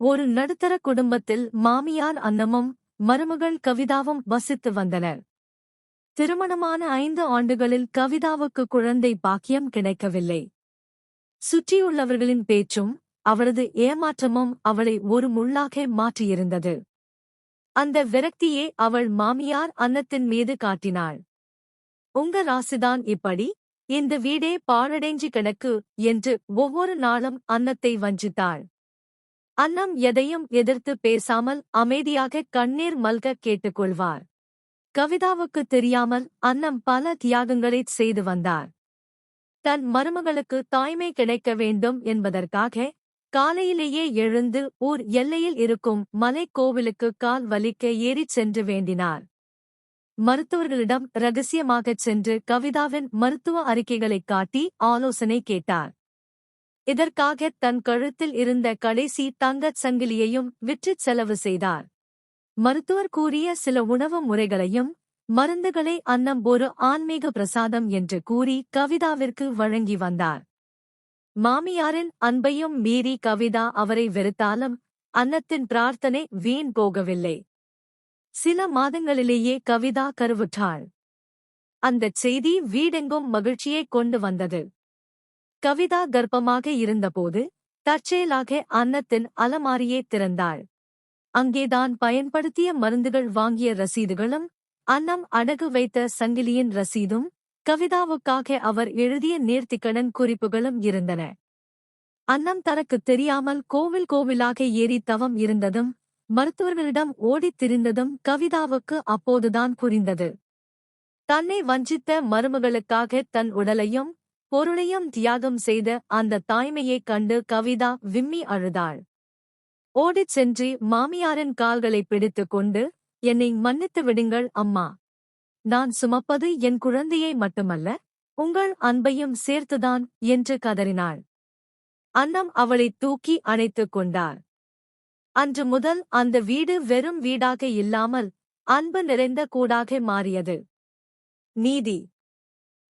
ஒரு நடுத்தர குடும்பத்தில் மாமியார் அன்னமும் மருமகள் கவிதாவும் வசித்து வந்தனர். திருமணமான ஐந்து ஆண்டுகளில் கவிதாவுக்கு குழந்தை பாக்கியம் கிடைக்கவில்லை. சுற்றியுள்ளவர்களின் பேச்சும் அவரது ஏமாற்றமும் அவளை ஒரு முள்ளாக மாற்றியிருந்தது. அந்த விரக்தியே அவள் மாமியார் அன்னத்தின் மீது காட்டினாள். உங்க ராசிதான் இப்படி? இந்த வீடே பாழடைஞ்சு கிடக்கு என்று ஒவ்வொரு நாளும் அன்னத்தை வஞ்சித்தாள். அன்னம் எதையும் எதிர்த்து பேசாமல் அமைதியாக கண்ணீர் மல்க கேட்டுக்கொள்வார். கவிதாவுக்கு தெரியாமல் அன்னம் பல தியாகங்களைச் செய்து வந்தார். தன் மருமகளுக்கு தாய்மை கிடைக்க வேண்டும் என்பதற்காக காலையிலேயே எழுந்து ஊர் எல்லையில் இருக்கும் மலைக்கோவிலுக்கு கால் வலிக்க ஏறிச் சென்று வேண்டினார். மருத்துவர்களிடம் ரகசியமாகச் சென்று கவிதாவின் மருத்துவ அறிக்கைகளைக் காட்டி ஆலோசனை கேட்டார். இதற்காக தன் கழுத்தில் இருந்த கடைசி தங்கச் சங்கிலியையும் விற்றுச் செலவு செய்தார். மருத்துவர் கூறிய சில உணவு முறைகளையும் மருந்துகளை அன்னம் ஒரு ஆன்மீக பிரசாதம் என்று கூறி கவிதாவிற்கு வழங்கி வந்தார். மாமியாரின் அன்பையும் மீறி கவிதா அவரை வெறுத்தாலும் அன்னத்தின் பிரார்த்தனை வீண் போகவில்லை. சில மாதங்களிலேயே கவிதா கருவுற்றாள். அந்தச் செய்தி வீடெங்கும் மகிழ்ச்சியை கொண்டு வந்தது. கவிதா கர்ப்பமாக இருந்தபோது தற்செயலாக அன்னத்தின் அலமாரியே திறந்தாள். அங்கேதான் பயன்படுத்திய மருந்துகள் வாங்கிய ரசீதுகளும் அன்னம் அடகு வைத்த சங்கிலியின் ரசீதும் கவிதாவுக்காக அவர் எழுதிய நேர்த்திக்கடன் குறிப்புகளும் இருந்தன. அன்னம் தனக்குத் தெரியாமல் கோவில் கோவிலாக ஏறி தவம் இருந்ததும் மருத்துவர்களிடம் ஓடித் திரிந்ததும் கவிதாவுக்கு அப்போதுதான் புரிந்தது. தன்னை வஞ்சித்த மருமகளுக்காக தன் உடலையும் பொருளையும் தியாகம் செய்த அந்த தாய்மையைக் கண்டு கவிதா விம்மி அழுதாள். ஓடிச் சென்று மாமியாரின் கால்களை பிடித்துக் கொண்டு என்னை மன்னித்து விடுங்கள் அம்மா. நான் சுமப்பது என் குழந்தையை மட்டுமல்ல உங்கள் அன்பையும் சேர்த்துதான் என்று கதறினாள். அன்னம் அவளை தூக்கி அணைத்துக் கொண்டார் அன்று முதல் அந்த வீடு வெறும் வீடாக இல்லாமல் அன்பு நிறைந்த கூடாக மாறியது. நீதி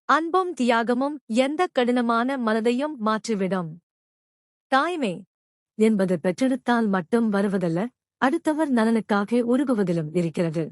அன்பும் தியாகமும் எந்த கடினமான மனதையும் மாற்றிவிடும். தாய்மை என்பது பெற்றெடுத்தால் மட்டும் வருவதல்ல அடுத்தவர் நலனுக்காக உருகுவதிலும் இருக்கிறது.